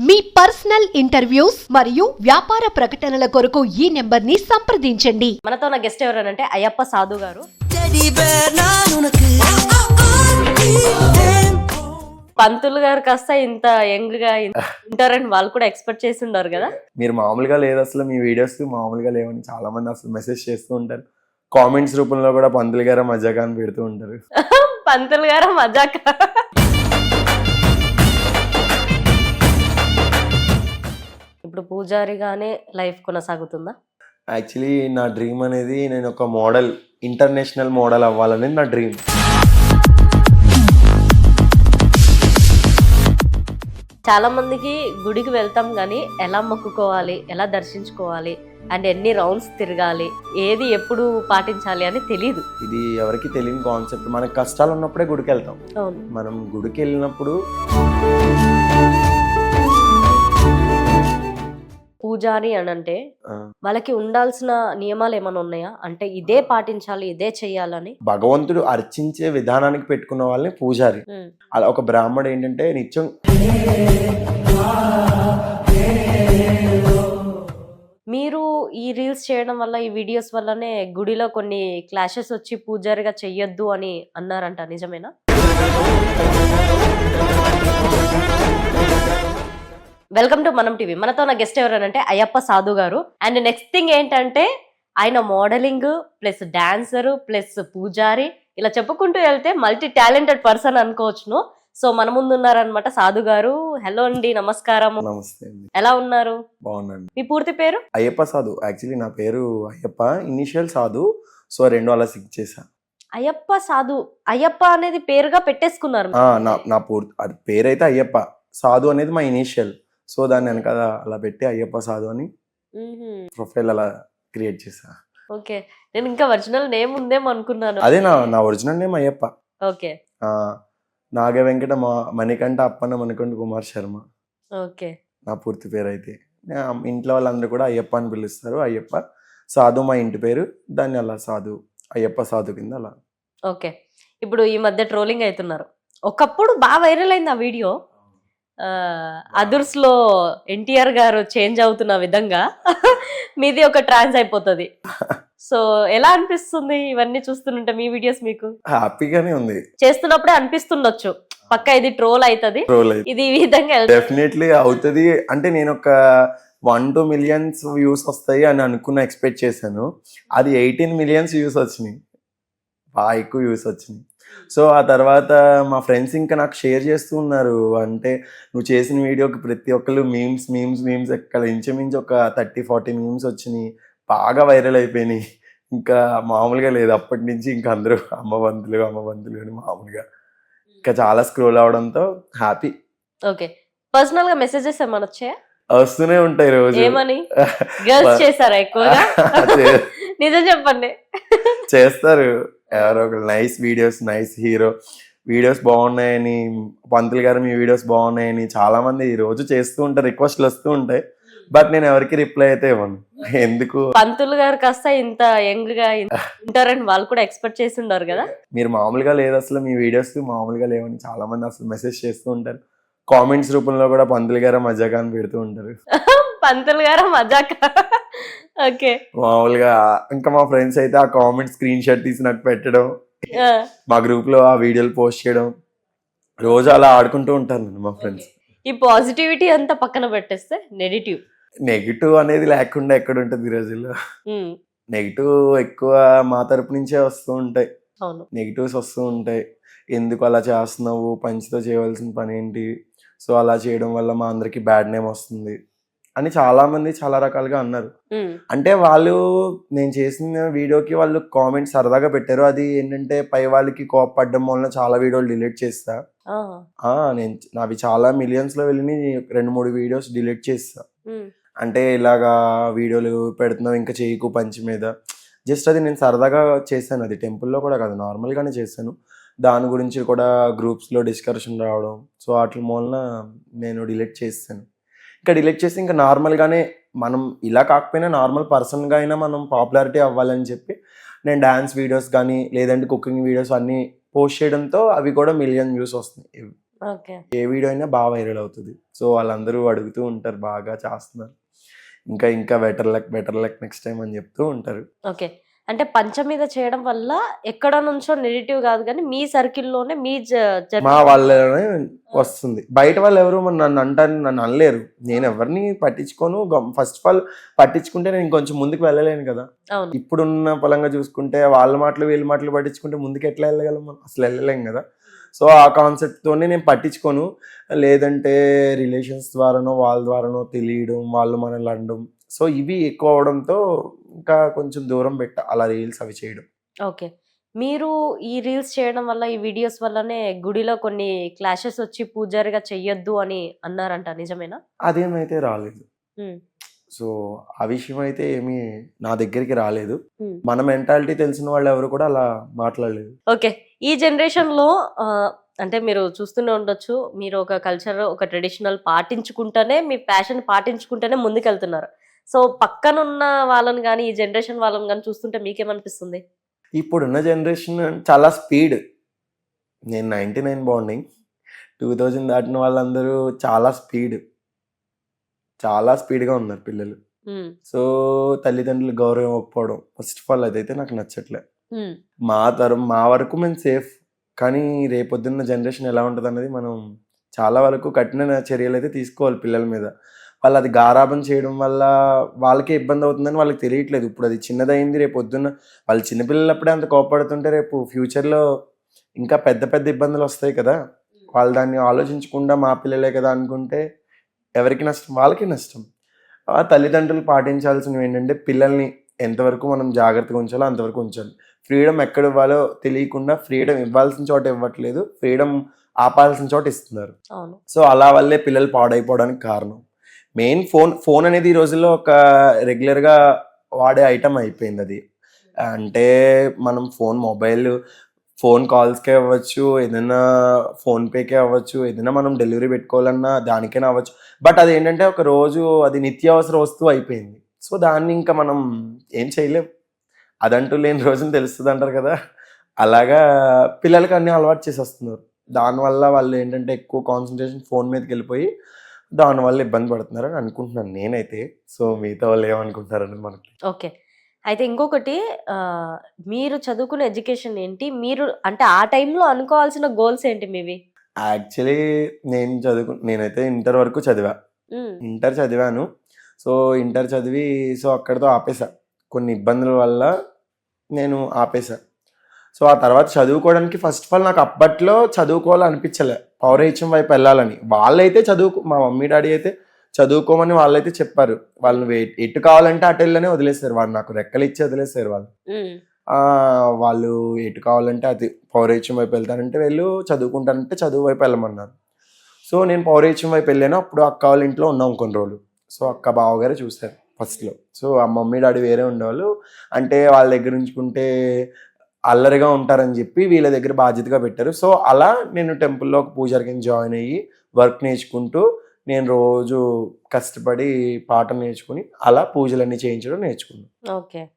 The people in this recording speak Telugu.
మీ పర్సనల్ ఇంటర్వ్యూస్ మరియు వ్యాపార ప్రకటనల కొరకు ఈ నెంబర్ని సంప్రదించండి. మనతో నా గెస్ట్ ఎవరనంటే అయ్యప్ప సాధు గారు. పంతులు గారు కాస్త ఇంత యంగ్గా ఉంటారని వాళ్ళు కూడా ఎక్స్పెక్ట్ చేసి ఉండరు కదా? మీరు మామూలుగా లేదు అసలు మీ వీడియోస్ మామూలుగా లేవని చాలా మంది అసలు మెసేజ్ చేస్తూ ఉంటారు. కామెంట్స్ రూపంలో కూడా పంతులు గారు మజాకాన్ని పెడుతూ ఉంటారు. పంతులు గారు మజాకా? ఇప్పుడు పూజారిగానే లైఫ్ కొనసాగుతుందా? యాక్చువల్లీ నా డ్రీమ్ అనేది నేను ఒక మోడల్ ఇంటర్నేషనల్ మోడల్ అవ్వాలనేది నా డ్రీమ్ చాలా మందికి గుడికి వెళ్తాం కానీ ఎలా మొక్కుకోవాలి ఎలా దర్శించుకోవాలి అండ్ ఎన్ని రౌండ్స్ తిరగాలి ఏది ఎప్పుడు పాటించాలి అని తెలియదు ఇది ఎవరికి తెలియని కాన్సెప్ట్ మనకు కష్టాలు ఉన్నప్పుడే గుడికి వెళ్తాం. అవును. మనం గుడికి వెళ్ళినప్పుడు పూజారి అని అంటే వాళ్ళకి ఉండాల్సిన నియమాలు ఏమైనా ఉన్నాయా? అంటే ఇదే పాటించాలి ఇదే చెయ్యాలని భగవంతుడు అర్చించే విధానానికి పెట్టుకున్న వాళ్ళని పూజారి. అలా ఒక బ్రాహ్మడు ఏంటంటే నిత్యం మీరు ఈ రీల్స్ చేయడం వల్ల ఈ వీడియోస్ వల్లనే గుడిలో కొన్ని క్లాషెస్ వచ్చి పూజారిగా చెయ్యొద్దు అని అన్నారంట నిజమేనా? Welcome to Manam TV. మనతో ఉన్న గెస్ట్ ఎవరనంటే అయ్యప్ప సాధు గారు. అండ్ నెక్స్ట్ థింగ్ ఏంటంటే ఆయన మోడలింగ్ ప్లస్ డాన్సర్ ప్లస్ పూజారి ఇలా చెప్పుకుంటూ వెళ్తే మల్టీ టాలెంటెడ్ పర్సన్ అనుకోవచ్చును. సో మన ముందు ఉన్నారనమాట సాధు గారు. హలో అండి నమస్కారం నమస్తే అండి. ఎలా ఉన్నారు? బాగున్నాను. మీ పూర్తి పేరు? అయ్యప్ప సాధు. యాక్చువల్లీ నా పేరు అయ్యప్ప ఇనిషియల్ సాధు. సో రెండు అలా సిక్ చేశా. అయ్యప్ప సాధు. అయ్యప్ప అనేది పేరుగా పెట్టేసుకున్నారు. ఆ, నా నా పూర్తి అది పేరైతే అయ్యప్ప. సాధు అనేది మా ఇనిషియల్ సో దాన్ని వెనకాల అలా పెట్టి అయ్యప్ప సాధు అని. ప్రొఫైల్ అలా క్రియేట్ చేశా. ఓకే. నేను ఇంకా ఒరిజినల్ నేమ్ ఉందేమో అనుకున్నాను. అదే నా నా original name Ayyappa. Okay. Naga Venkata మా మణికంఠ అప్పన్న మణికంఠ కుమార్ శర్మ. ఓకే. నా పూర్తి పేరు అయితే ఇంట్లో వాళ్ళందరూ కూడా అయ్యప్ప అని పిలుస్తారు. అయ్యప్ప సాధు మా ఇంటి పేరు. దాన్ని అలా సాధు అయ్యప్ప సాధు కింద అలా. ఓకే. ఇప్పుడు ఈ మధ్య ట్రోలింగ్ అవుతున్నారు. ఒకప్పుడు బాగా వైరల్ అయింది ఆ వీడియో. అదర్స్లో ఎన్టీఆర్ గారు చేంజ్ అవుతున్న విధంగా మీది ఒక ట్రాన్స్ అయిపోతుంది. సో ఎలా అనిపిస్తుంది ఇవన్నీ చూస్తుంటే మీ వీడియోస్ మీకు? హ్యాపీగానే ఉంది. చేస్తున్నప్పుడే అనిపిస్తుండొచ్చు. పక్క ఇది ట్రోల్ అవుతుంది రోల్ అయితే ఇది ఈ విధంగా. డెఫినెట్లీ అవుతుంది. అంటే నేను ఒక వన్ టూ మిలియన్స్ వ్యూస్ వస్తాయి అని అనుకున్న ఎక్స్పెక్ట్ చేశాను. అది ఎయిటీన్ మిలియన్స్ వ్యూస్ వచ్చినాయి. బాగా ఎక్కువ వ్యూస్ వచ్చినాయి. సో ఆ తర్వాత మా ఫ్రెండ్స్ ఇంకా నాకు షేర్ చేస్తూ ఉన్నారు. అంటే నువ్వు చేసిన వీడియోకి ప్రతి ఒక్కరు మీమ్స్ మీమ్స్ మీమ్స్ ఎక్కడ ఇంచుమించు ఒక థర్టీ ఫార్టీ మీమ్స్ వచ్చినాయి. బాగా వైరల్ అయిపోయినాయి. ఇంకా మామూలుగా లేదు. అప్పటి నుంచి ఇంకా అందరూ అమ్మబంతులు అమ్మబంతులు అని మామూలుగా. ఇంకా చాలా స్క్రోల్ అవడంతో హ్యాపీ. ఓకే. పర్సనల్గా మెసేజెస్ ఏమైనా వచ్చాయా? వస్తూనే ఉంటాయి రోజు. ఏమని? గర్ల్స్ చేశారా ఎక్కువగా? నిజం చెప్పండి. చేస్తారు. ఎవరో ఒకరు nice videos nice hero videos బాగున్నాయని పంతులు గారు మీ వీడియోస్ బాగున్నాయని చాలా మంది ఈ రోజు చేస్తూ ఉంటారు రిక్వెస్ట్లు వస్తూ ఉంటాయి. బట్ నేను ఎవరికి రిప్లై అయితే ఇవ్వను. ఎందుకు? పంతులు గారు కాస్త ఇంత యంగ్గా ఉంటారని వాళ్ళు కూడా ఎక్స్పెక్ట్ చేసి ఉన్నారు కదా? మీరు మామూలుగా లేదు అసలు మీ వీడియోస్ మామూలుగా లేవని చాలా మంది అసలు మెసేజ్ చేస్తూ ఉంటారు. కామెంట్స్ రూపంలో కూడా పంతులు గారు అని పెడుతూ ఉంటారు. పంతులు గారు మజాక? ఓకే. మామూలుగా ఇంకా మా ఫ్రెండ్స్ అయితే ఆ కామెంట్ స్క్రీన్ షాట్ తీసి నాకు పెట్టడం మా గ్రూప్లో ఆ వీడియోలు పోస్ట్ చేయడం రోజు అలా ఆడుకుంటూ ఉంటాను నేను మా ఫ్రెండ్స్ ఈ పాజిటివిటీ అంతా పక్కన పెట్టేస్తే నెగిటివ్ నెగిటివ్ అనేది లేకుండా ఎక్కడ ఉంటుంది ఈ రోజుల్లో. నెగిటివ్ ఎక్కువ మా తరపు నుంచే వస్తూ ఉంటాయి. అవును. నెగిటివ్స్ వస్తూ ఉంటాయి. ఎందుకు అలా చేస్తున్నావు? పంచితో చేయవలసిన పని ఏంటి? సో అలా చేయడం వల్ల మా అందరికి బ్యాడ్ నేమ్ వస్తుంది. అని చాలా మంది చాలా రకాలుగా అన్నారు. అంటే వాళ్ళు నేను చేసిన వీడియోకి వాళ్ళు కామెంట్ సరదాగా పెట్టారు. అది ఏంటంటే పై వాళ్ళకి కోపపడడం వలన చాలా వీడియోలు డిలీట్ చేస్తా. నేను నావి చాలా మిలియన్స్లో వెళ్ళి రెండు మూడు వీడియోస్ డిలీట్ చేస్తా. అంటే ఇలాగా వీడియోలు పెడుతున్నావు ఇంకా చేయకు పంచి మీద. జస్ట్ అది నేను సరదాగా చేశాను. అది టెంపుల్లో కూడా కాదు నార్మల్గానే చేశాను. దాని గురించి కూడా గ్రూప్స్లో డిస్కషన్ రావడం. సో వాటి మూలన నేను డిలీట్ చేస్తాను. ఇంకా డిలీట్ చేసి ఇంకా నార్మల్గానే మనం ఇలా కాకపోయినా నార్మల్ పర్సన్గా అయినా మనం పాపులారిటీ అవ్వాలని చెప్పి నేను డ్యాన్స్ వీడియోస్ కానీ లేదంటే కుకింగ్ వీడియోస్ అన్నీ పోస్ట్ చేయడంతో అవి కూడా మిలియన్ వ్యూస్ వస్తున్నాయి. ఏ వీడియో అయినా బాగా వైరల్ అవుతుంది. సో వాళ్ళందరూ అడుగుతూ ఉంటారు బాగా చేస్తున్నారు. ఇంకా ఇంకా better luck better luck next time అని చెప్తూ ఉంటారు. ఓకే. అంటే పంచ మీద చేయడం వల్ల ఎక్కడ నుంచో నెగిటివ్ కాదు కానీ మీ సర్కిల్లోనే మీ మా వాళ్ళనే వస్తుంది. బయట వాళ్ళు ఎవరు నన్ను అంటారు నన్ను అనలేరు. నేను ఎవరిని పట్టించుకోను. ఫస్ట్ ఆఫ్ ఆల్ పట్టించుకుంటే నేను ఇంకొంచెం ముందుకు వెళ్ళలేను కదా. ఇప్పుడున్న పలంగా చూసుకుంటే వాళ్ళ మాటలు వీళ్ళ మాటలు పట్టించుకుంటే ముందుకు ఎట్లా వెళ్ళగలం మనం? అసలు వెళ్ళలేం కదా. సో ఆ కాన్సెప్ట్తోనే నేను పట్టించుకోను. లేదంటే రిలేషన్స్ ద్వారానో వాళ్ళ ద్వారానో తెలియడం వాళ్ళు మనల్ని అనడం. సో ఇవి ఎక్కువ అవడంతో ఇంకా కొంచెం దూరం పెట్ట అలా రీల్స్ అవి చేయడం. ఓకే. మీరు ఈ రీల్స్ చేయడం వల్ల ఈ వీడియోస్ వల్లనే గుడిలో కొన్ని క్లాషెస్ వచ్చి పూజారిగా చెయ్యొద్దు అని అన్నారంట నిజమేనా? అదేమైతే రాలేదు. సో ఆ విషయం అయితే ఏమీ నా దగ్గరికి రాలేదు. మన మెంటాలిటీ తెలిసిన వాళ్ళు ఎవరు కూడా అలా మాట్లాడలేదు. ఓకే. ఈ జనరేషన్లో అంటే మీరు చూస్తూనే ఉండొచ్చు మీరు ఒక కల్చర్ ఒక ట్రెడిషనల్ పాటించుకుంటేనే మీ ప్యాషన్ పాటించుకుంటేనే ముందుకెళ్తున్నారు. సో పక్కనున్న వాళ్ళని కానీ ఈ జనరేషన్ వాళ్ళని కానీ చూస్తుంటే మీకేమనిపిస్తుంది? ఇప్పుడున్న జనరేషన్ చాలా స్పీడ్. నేను ninety nine bonding. Two thousand దాటిన వాళ్ళందరూ చాలా స్పీడ్. చాలా స్పీడ్గా ఉన్నారు పిల్లలు. సో తల్లిదండ్రులు గౌరవం ఇవ్వకపోవడం ఫస్ట్ ఆఫ్ ఆల్ అదైతే నాకు నచ్చట్లే. మా తరం మా వరకు మేము సేఫ్. కానీ రేపొద్దున్న జనరేషన్ ఎలా ఉంటుంది అన్నది మనం చాలా వరకు కఠిన చర్యలు అయితే తీసుకోవాలి పిల్లల మీద. వాళ్ళు అది గారాబం చేయడం వల్ల వాళ్ళకే ఇబ్బంది అవుతుందని వాళ్ళకి తెలియట్లేదు. ఇప్పుడు అది చిన్నదైంది రేపు పొద్దున్న వాళ్ళు చిన్నపిల్లలప్పుడే అంత కోపడుతుంటే రేపు ఫ్యూచర్లో ఇంకా పెద్ద పెద్ద ఇబ్బందులు వస్తాయి కదా. వాళ్ళు దాన్ని ఆలోచించకుండా మా పిల్లలే కదా అనుకుంటే ఎవరికి నష్టం? వాళ్ళకి నష్టం. ఆ తల్లిదండ్రులు పాటించాల్సినవి ఏంటంటే పిల్లల్ని ఎంతవరకు మనం జాగ్రత్తగా ఉంచాలో అంతవరకు ఉంచాలి. ఫ్రీడమ్ ఎక్కడ ఇవ్వాలో తెలియకుండా ఫ్రీడమ్ ఇవ్వాల్సిన చోట ఇవ్వట్లేదు. ఫ్రీడమ్ ఆపాల్సిన చోట ఇస్తున్నారు. సో అలా వల్లే పిల్లలు పాడైపోవడానికి కారణం. మెయిన్ ఫోన్ ఫోన్ అనేది ఈ రోజుల్లో ఒక రెగ్యులర్గా వాడే ఐటమ్ అయిపోయింది అది. అంటే మనం ఫోన్ మొబైల్ ఫోన్ కాల్స్కే అవ్వచ్చు ఏదైనా ఫోన్పేకే అవ్వచ్చు ఏదైనా మనం డెలివరీ పెట్టుకోవాలన్నా దానికైనా అవ్వచ్చు. బట్ అది ఏంటంటే ఒక రోజు అది నిత్యావసర వస్తువు అయిపోయింది. సో దాన్ని ఇంకా మనం ఏం చేయలేం. అదంటూ లేని రోజున తెలుస్తుంది అంటారు కదా. అలాగా పిల్లలకి అన్నీ అలవాటు చేసేస్తున్నారు. దానివల్ల వాళ్ళు ఏంటంటే ఎక్కువ కాన్సన్ట్రేషన్ ఫోన్ మీదకి వెళ్ళిపోయి దానివల్ల ఇబ్బంది పడుతున్నారని అనుకుంటున్నాను నేనైతే. సో మిగతా వాళ్ళు ఏమనుకుంటారని మనకి ఓకే. అయితే ఇంకొకటి మీరు చదువుకున్న ఎడ్యుకేషన్ ఏంటి? మీరు అంటే ఆ టైంలో అనుకోవాల్సిన గోల్స్ ఏంటి మీవి? యాక్చువల్లీ నేను చదువుకు నేనైతే ఇంటర్ వరకు చదివా. ఇంటర్ చదివాను. సో ఇంటర్ చదివి సో అక్కడితో ఆపేసా. కొన్ని ఇబ్బందుల వల్ల నేను ఆపేసా. సో ఆ తర్వాత చదువుకోవడానికి ఫస్ట్ ఆఫ్ ఆల్ నాకు అప్పట్లో చదువుకోవాలనిపించలే. పౌరహిత్యం వైపు వెళ్ళాలని. వాళ్ళైతే చదువుకో మా మమ్మీ డాడీ అయితే చదువుకోమని వాళ్ళైతే చెప్పారు. వాళ్ళని ఎటు కావాలంటే అటు వెళ్ళనే వదిలేస్తారు వాళ్ళు. నాకు రెక్కలు ఇచ్చి వదిలేస్తారు వాళ్ళు. వాళ్ళు ఎటు కావాలంటే అది పౌరహిత్యం వైపు వెళ్తానంటే వెళ్ళు చదువుకుంటానంటే చదువు వైపు వెళ్ళమన్నారు. సో నేను పౌరహిత్యం వైపు వెళ్ళాను. అప్పుడు అక్క వాళ్ళ ఇంట్లో ఉన్నాం కొన్ని రోజులు. సో అక్క బావగారే చూశారు ఫస్ట్లో సో ఆ మమ్మీ డాడీ వేరే ఉండేవాళ్ళు. అంటే వాళ్ళ దగ్గర ఉంచుకుంటే అల్లరిగా ఉంటారని చెప్పి వీళ్ళ దగ్గర బాధ్యతగా పెట్టారు. సో అలా నేను టెంపుల్లో ఒక పూజారికి జాయిన్ అయ్యి వర్క్ నేర్చుకుంటూ నేను రోజు కష్టపడి పాట నేర్చుకుని అలా పూజలన్నీ చేయించడం నేర్చుకున్నాను. ఓకే.